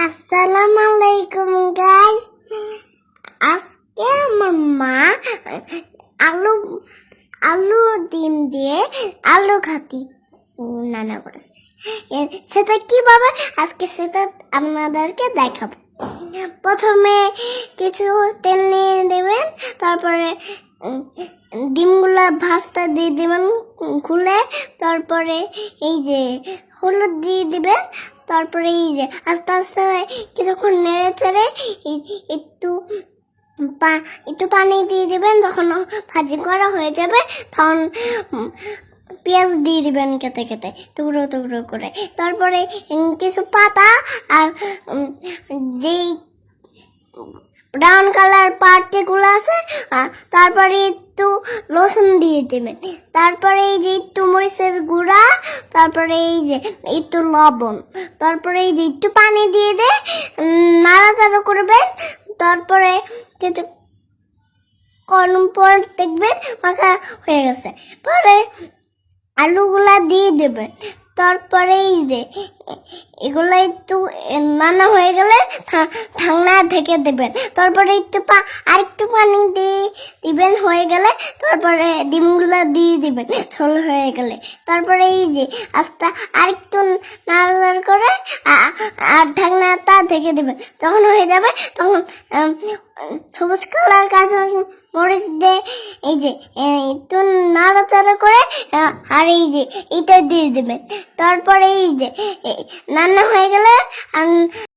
আসসালামু আলাইকুম গাইস আজকে আমার মা আলু আলু ডিম দিয়ে আলু খাতি রান্না করেছে সেটা কীভাবে আজকে সেটা আপনাদেরকে দেখাবো প্রথমে কিছু তেল নিয়ে দেবেন তারপরে ডিমগুলা ভাজটা দিয়ে দেবেন খুলে তারপরে এই যে হলুদ দিয়ে দিবেন তারপরে এই যে আস্তে আস্তে কিছুক্ষণ নেড়ে চেড়ে একটু পা- একটু পানি দিয়ে দেবেন, যখন ভাজি করা হয়ে যাবে, তখন পেঁয়াজ দিয়ে দিবেন কেটে কেটে টুকরো টুকরো করে। তারপরে কিছু পাতা আর তারপরে একটু রসুন দিয়ে দেবেন। তারপরে এই যে একটু মরিচের গুঁড়া, তারপরে এই যে একটু লবণ, তারপরে এই যে একটু পানি দিয়ে দে নাড়াচাড়া করবেন। তারপরে কিছু কর্ম পর দেখবেন মাখা হয়ে গেছে। পরে আলুগুলা দিয়ে দেবেন। তারপরে এই যে এগুলো একটু নানা হয়ে গেলে ঠান্ডা থেকে দেবেন। তারপরে একটু পা আর একটু পানি দিয়ে দিবেন হয়ে গেলে তারপরে ডিমগুলো দিয়ে দিবেন, ঝোল হয়ে গেলে। তারপরে এই যে আস্তে আর একটু নাড়াচাড়া করে আর ঢাকনাটা ঢেকে দেবেন। যখন হয়ে যাবে তখন সবুজ কালার কাঁচা মরিচ দে, এই যে একটু নাড়াচাড়া করে আর এই যে, এটা দিয়ে দেবেন। তারপরে এই যে নান্না হয়ে গেলে